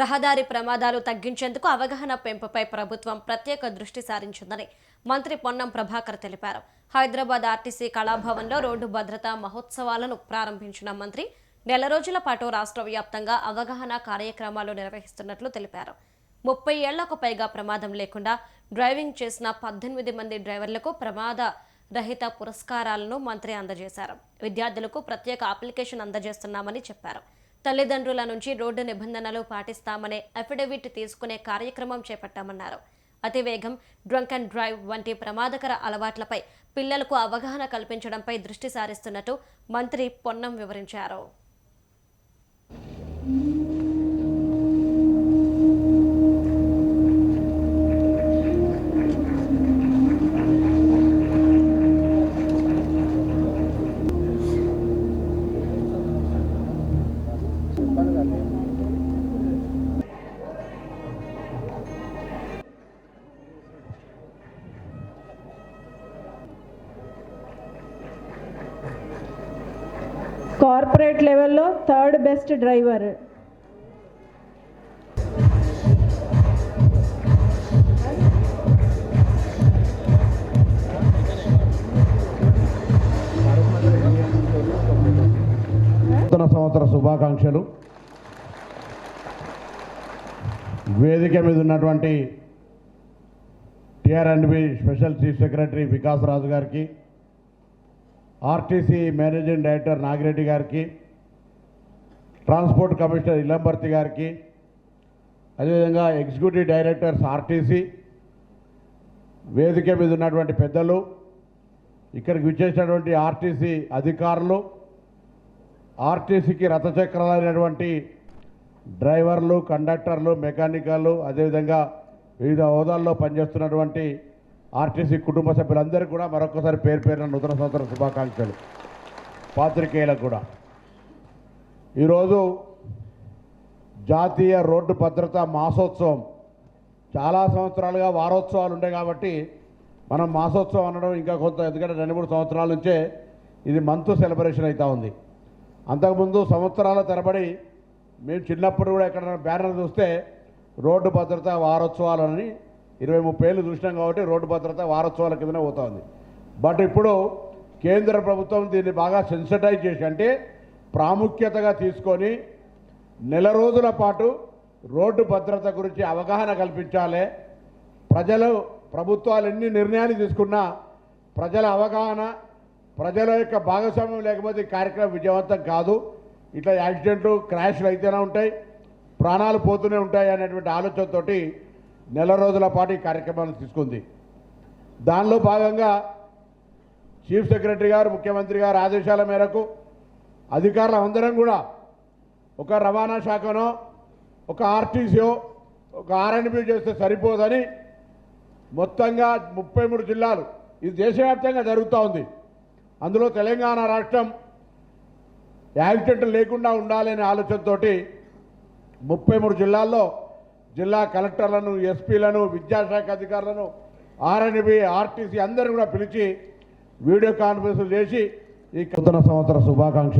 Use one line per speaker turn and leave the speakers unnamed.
రహదారి ప్రమాదాలు తగ్గించేందుకు అవగాహన పెంపుపై ప్రభుత్వం ప్రత్యేక దృష్టి సారించిందని మంత్రి పొన్నం ప్రభాకర్ తెలిపారు. హైదరాబాద్ ఆర్టీసీ కళాభవన్లో రోడ్డు భద్రతా మహోత్సవాలను ప్రారంభించిన మంత్రి నెల రోజుల పాటు రాష్ట్ర వ్యాప్తంగా అవగాహన కార్యక్రమాలు నిర్వహిస్తున్నట్లు తెలిపారు. ముప్పై ఏళ్ళకు పైగా ప్రమాదం లేకుండా డ్రైవింగ్ చేసిన పద్దెనిమిది మంది డ్రైవర్లకు ప్రమాద రహిత పురస్కారాలను మంత్రి అందజేశారు. విద్యార్థులకు ప్రత్యేక అప్లికేషన్ అందజేస్తున్నామని చెప్పారు. తల్లిదండ్రుల నుంచి రోడ్డు నిబంధనలు పాటిస్తామనే అఫిడవిట్ తీసుకునే కార్యక్రమం చేపట్టామన్నారు. అతివేగం డ్రంక్ అండ్ డ్రైవ్ వంటి ప్రమాదకర అలవాట్లపై పిల్లలకు అవగాహన కల్పించడంపై దృష్టి సారిస్తున్నట్టు మంత్రి పొన్నం వివరించారు.
కార్పొరేట్ లెవెల్లో థర్డ్ బెస్ట్ డ్రైవర్.
నూతన సంవత్సర శుభాకాంక్షలు. వేదిక మీద ఉన్నటువంటి TR and B special chief secretary Vikas Raju గారికి ఆర్టీసీ మేనేజింగ్ డైరెక్టర్ నాగిరెడ్డి గారికి ట్రాన్స్పోర్ట్ కమిషనర్ ఇల్లంబర్తి గారికి అదేవిధంగా ఎగ్జిక్యూటివ్ డైరెక్టర్స్ ఆర్టీసీ వేదిక మీద ఉన్నటువంటి పెద్దలు ఇక్కడికి విచ్చేసినటువంటి ఆర్టీసీ అధికారులు ఆర్టీసీకి రథచక్రాలైనటువంటి డ్రైవర్లు కండక్టర్లు మెకానికల్ అదేవిధంగా వివిధ హోదాల్లో పనిచేస్తున్నటువంటి ఆర్టీసీ కుటుంబ సభ్యులందరికీ కూడా మరొకసారి పేరు పేరున నూతన సంవత్సర శుభాకాంక్షలు. పాత్రికేయులకు కూడా. ఈరోజు జాతీయ రోడ్డు భద్రత మాసోత్సవం. చాలా సంవత్సరాలుగా వారోత్సవాలు ఉంటాయి కాబట్టి మనం మాసోత్సవం అనడం ఇంకా కొంత ఎందుకంటే రెండు మూడు సంవత్సరాల నుంచే ఇది మంత్ సెలబ్రేషన్ అవుతూ ఉంది. అంతకుముందు సంవత్సరాల తరబడి మేము చిన్నప్పుడు కూడా ఎక్కడైనా బ్యానర్ చూస్తే రోడ్డు భద్రత వారోత్సవాలని ఇరవై ముప్పై ఏళ్ళు చూసినాం కాబట్టి రోడ్డు భద్రత వారోత్సవాల కిందనే పోతా ఉంది. బట్ ఇప్పుడు కేంద్ర ప్రభుత్వం దీన్ని బాగా సెన్సిటైజ్ చేసి అంటే ప్రాముఖ్యతగా తీసుకొని నెల రోజుల పాటు రోడ్డు భద్రత గురించి అవగాహన కల్పించాలి. ప్రజలు ప్రభుత్వాలు ఎన్ని నిర్ణయాలు తీసుకున్నా ప్రజల అవగాహన ప్రజల యొక్క భాగస్వామ్యం లేకపోతే ఈ కార్యక్రమం విజయవంతం కాదు. ఇట్లా యాక్సిడెంట్లు క్రాష్లు అయితేనే ఉంటాయి ప్రాణాలు పోతూనే ఉంటాయి అనేటువంటి ఆలోచనతోటి నెల రోజుల పాటు ఈ కార్యక్రమాన్ని తీసుకుంది. దానిలో భాగంగా చీఫ్ సెక్రటరీ గారు ముఖ్యమంత్రి గారు ఆదేశాల మేరకు అధికారులు అందరం కూడా ఒక రవాణా శాఖనో ఒక ఆర్టీసీఓ ఒక ఆర్ఎన్బి చేస్తే సరిపోదని మొత్తంగా ముప్పై మూడు జిల్లాలు ఇది దేశవ్యాప్తంగా జరుగుతూ ఉంది. అందులో తెలంగాణ రాష్ట్రం యాక్సిడెంట్ లేకుండా ఉండాలనే ఆలోచనతోటి ముప్పై మూడు జిల్లాల్లో జిల్లా కలెక్టర్లను ఎస్పీలను విద్యాశాఖ అధికారులను ఆర్ఎన్బి ఆర్టీసీ అందరిని కూడా పిలిచి వీడియో కాన్ఫరెన్స్ చేసి ఈ నూతన సంవత్సర శుభాకాంక్ష